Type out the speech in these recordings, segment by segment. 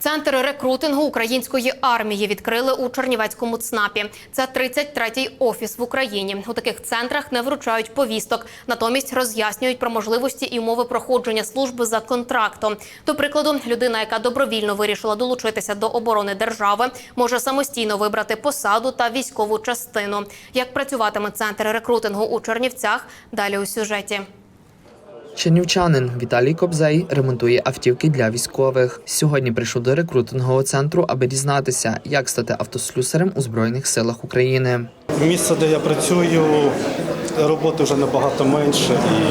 Центр рекрутингу української армії відкрили у Чернівецькому ЦНАПі. Це 33-й офіс в Україні. У таких центрах не вручають повісток, натомість роз'яснюють про можливості і умови проходження служби за контрактом. До прикладу, людина, яка добровільно вирішила долучитися до оборони держави, може самостійно вибрати посаду та військову частину. Як працюватиме центр рекрутингу у Чернівцях? Далі у сюжеті. Чернівчанин Віталій Кобзей ремонтує автівки для військових. Сьогодні прийшов до рекрутингового центру, аби дізнатися, як стати автослюсарем у збройних силах України. Місце, де я працюю, роботи вже набагато менше і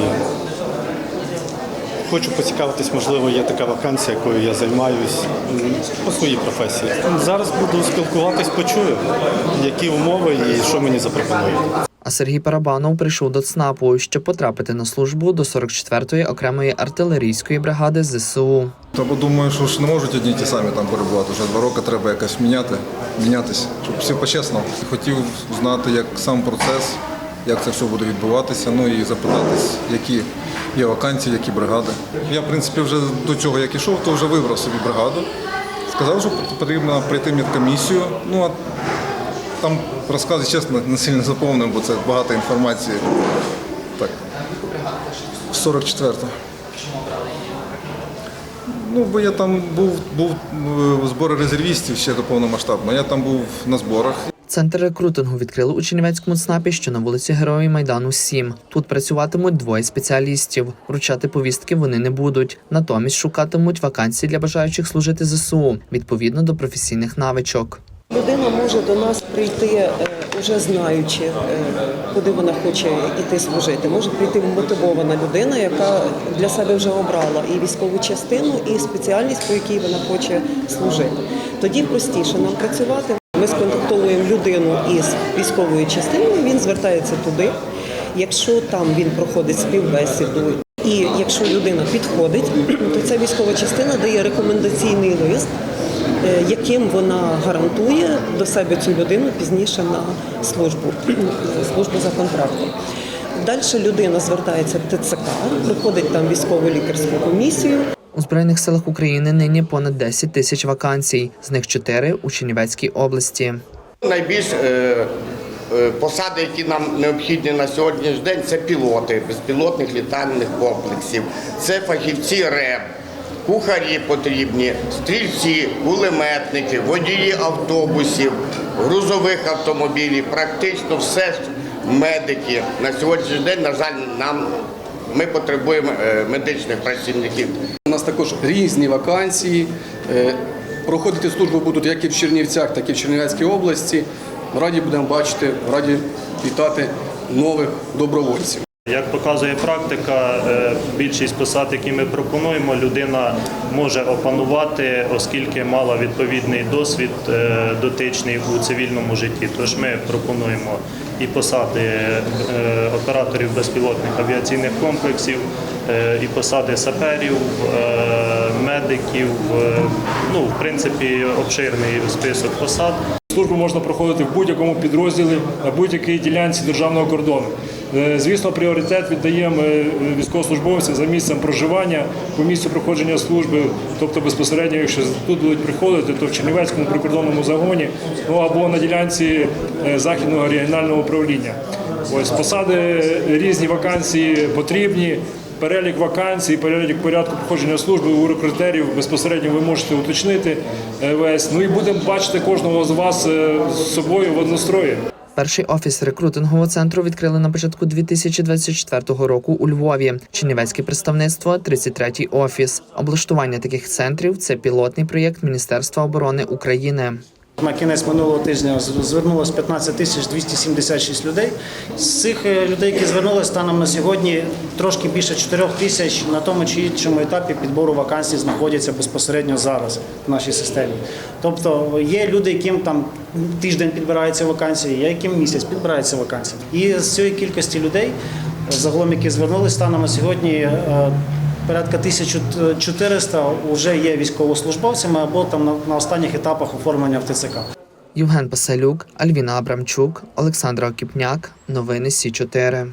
хочу поцікавитись, можливо, є така вакансія, якою я займаюсь по своїй професії. Зараз буду спілкуватись, почую, які умови і що мені запропонують. А Сергій Парабанов прийшов до ЦНАПу, щоб потрапити на службу до 44-ї окремої артилерійської бригади ЗСУ. Та думаю, що ж не можуть одні ті самі там перебувати. Вже два роки треба якось міняти, мінятися, щоб все по-чесному. Хотів знати, як сам процес, як це все буде відбуватися. Ну і запитатись, які є вакансії, які бригади. Я, в принципі, вже до цього як ішов, то вже вибрав собі бригаду. Сказав, що потрібно прийти медкомісію. Ну там розкази, чесно, не сильно заповнив, бо це багато інформації. Так. 44-та. Ну, бо я там був, був е, збори резервістів ще до повномасштабного. Я там був на зборах. Центр рекрутингу відкрили у Чернівецькому ЦНАПі, що на вулиці Героїв Майдану 7. Тут працюватимуть двоє спеціалістів. Вручати повістки вони не будуть. Натомість шукатимуть вакансії для бажаючих служити ЗСУ відповідно до професійних навичок. Людина може до нас прийти, е, уже знаючи, е, куди вона хоче йти служити. Може прийти мотивована людина, яка для себе вже обрала і військову частину, і спеціальність, по якій вона хоче служити. Тоді простіше нам працювати. Ми сконтактовуємо людину із військовою частиною. Він звертається туди. Якщо там він проходить співбесіду, і якщо людина підходить, то ця військова частина дає рекомендаційний лист е, яким вона гарантує до себе цю людину пізніше на службу, службу за контрактом. Далі людина звертається в ТЦК, проходить там військово-лікарську комісію. У збройних силах України нині понад 10 тисяч вакансій, з них 4 у Чернівецькій області. Найбільш е, е, посади, які нам необхідні на сьогоднішній день, це пілоти безпілотних літальних комплексів, це фахівці РЕБ, кухарі потрібні, стрільці, кулеметники, водії автобусів, грузових автомобілів, практично все медики. На сьогоднішній день, на жаль, нам ми потребуємо е, медичних працівників. У нас також різні вакансії. Е, Проходити службу будуть як і в Чернівцях, так і в Чернівецькій області. Раді будемо бачити, раді вітати нових добровольців. Як показує практика, е, більшість посад, які ми пропонуємо, людина може опанувати, оскільки мала відповідний досвід е, дотичний у цивільному житті. Тож ми пропонуємо і посади е, операторів безпілотних авіаційних комплексів, і посади саперів, медиків. Ну, в принципі, обширний список посад. Службу можна проходити в будь-якому підрозділі на будь-якій ділянці державного кордону. Е, Звісно, пріоритет віддаємо е, військовослужбовцям за місцем проживання, по місцю проходження служби, тобто безпосередньо, якщо тут будуть приходити, то в Чернівецькому прикордонному загоні, ну або на ділянці е, західного регіонального управління. Ось посади різні вакансії потрібні. Перелік вакансій, перелік порядку проходження служби у рекрутерів безпосередньо ви можете уточнити весь. Ну і будемо бачити кожного з вас з собою в однострої. Перший офіс рекрутингового центру відкрили на початку 2024 року у Львові. Чернівецьке представництво 33-й офіс. Облаштування таких центрів це пілотний проєкт Міністерства оборони України. На кінець минулого тижня з- звернулось 15 тисяч 276 людей. З цих е, людей, які звернулися станом на сьогодні, трошки більше 4 тисяч на тому чи іншому етапі підбору вакансій знаходяться безпосередньо зараз в нашій системі. Тобто є люди, яким там тиждень підбираються вакансії, є яким місяць підбираються вакансії. І з цієї кількості людей, е, загалом, які звернулися станом на сьогодні. Порядка 1400 вже є військовослужбовцями або там на, останніх етапах оформлення в ТЦК. Євген Пасалюк, Альвіна Абрамчук, Олександра Окіпняк. Новини Сі 4